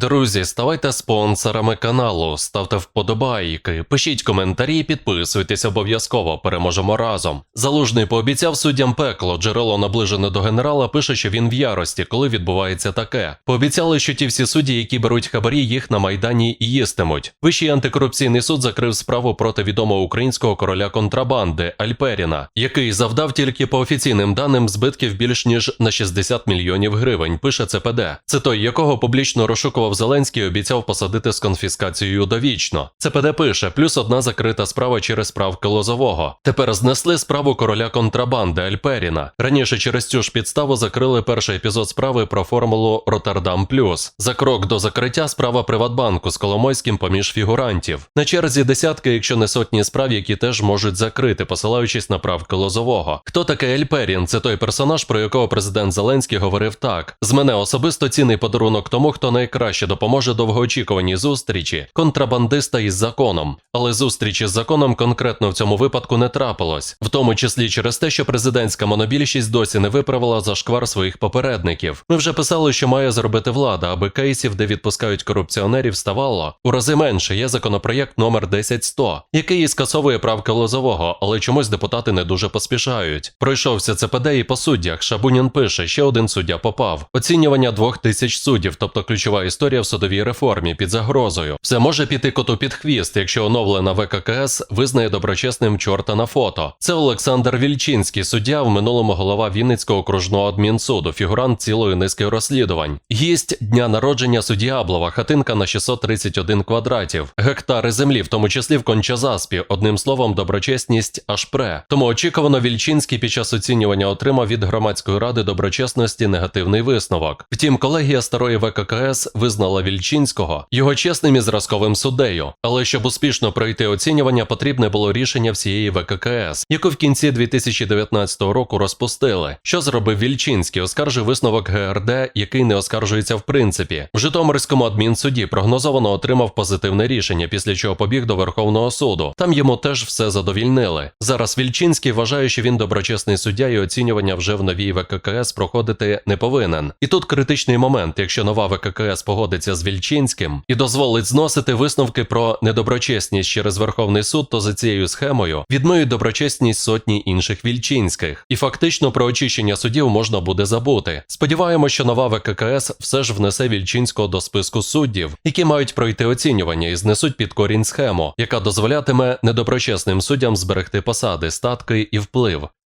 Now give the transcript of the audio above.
Друзі, ставайте спонсорами каналу, ставте вподобайки, пишіть коментарі, підписуйтесь обов'язково. Переможемо разом. Залужний пообіцяв суддям пекло. Джерело наближене до генерала пише, що він в ярості, коли відбувається таке. Пообіцяли, що ті всі судді, які беруть хабарі, їх на майдані їстимуть. Вищий антикорупційний суд закрив справу проти відомого українського короля контрабанди Альперіна, який завдав тільки по офіційним даним збитків більш ніж на 60 мільйонів гривень. Пише ЦПД. Це той, якого публічно розшукував Зеленський, обіцяв посадити з конфіскацією довічно. ЦПД пише, плюс одна закрита справа через справки Лозового. Тепер знесли справу короля контрабанди Альперіна. Раніше через цю ж підставу закрили перший епізод справи про формулу Роттердам Плюс. За крок до закриття справа Приватбанку з Коломойським поміж фігурантів. На черзі десятки, якщо не сотні справ, які теж можуть закрити, посилаючись на правки Лозового. Хто такий Ельперін? Це той персонаж, про якого президент Зеленський говорив так: з мене особисто цінний подарунок тому, хто найкраще допоможе довгоочікуваній зустрічі контрабандиста із законом. Але зустрічі з законом конкретно в цьому випадку не трапилось, в тому числі через те, що президентська монобільшість досі не виправила зашквар своїх попередників. Ми вже писали, що має зробити влада, аби кейсів, де відпускають корупціонерів, ставало у рази менше. Є законопроєкт номер 10100, який і скасовує правки Лозового, але чомусь депутати не дуже поспішають. Пройшовся ЦПД і по суддях. Шабунін пише, ще один суддя попав. Оцінювання двох тисяч суддів, тобто ключова історія в судовій реформі під загрозою. Все може піти коту під хвіст, якщо оновлена ВККС визнає доброчесним чорта на фото. Це Олександр Вільчинський, суддя в минулому голова Вінницького окружного адмінсуду, фігурант цілої низки розслідувань. Гість дня народження судді Аблова, хатинка на 631 квадратів, гектари землі, в тому числі в Кончазаспі. Одним словом, доброчесність аж пре. Тому очікувано Вільчинський під час оцінювання отримав від громадської ради доброчесності негативний висновок. Втім, колегія старої ВККС визнала Вільчинського його чесним і зразковим суддею. Але щоб успішно пройти оцінювання, потрібне було рішення всієї ВККС, яку в кінці 2019 року розпустили. Що зробив Вільчинський? Оскаржив висновок ГРД, який не оскаржується в принципі. В Житомирському адмінсуді прогнозовано отримав позитивне рішення, після чого побіг до Верховного суду. Там йому теж все задовільнили. Зараз Вільчинський вважає, що він доброчесний суддя, і оцінювання вже в новій ВККС проходити не повинен. І тут критичний момент, якщо нова ВККС погодиться з Вільчинським і дозволить зносити висновки про недоброчесність через Верховний суд, то за цією схемою відмиють доброчесність сотні інших вільчинських. І фактично про очищення судів можна буде забути. Сподіваємося, що нова ВККС все ж внесе Вільчинського до списку суддів, які мають пройти оцінювання і знесуть під корінь схему, яка дозволятиме недоброчесним суддям зберегти посади, статки і вплив.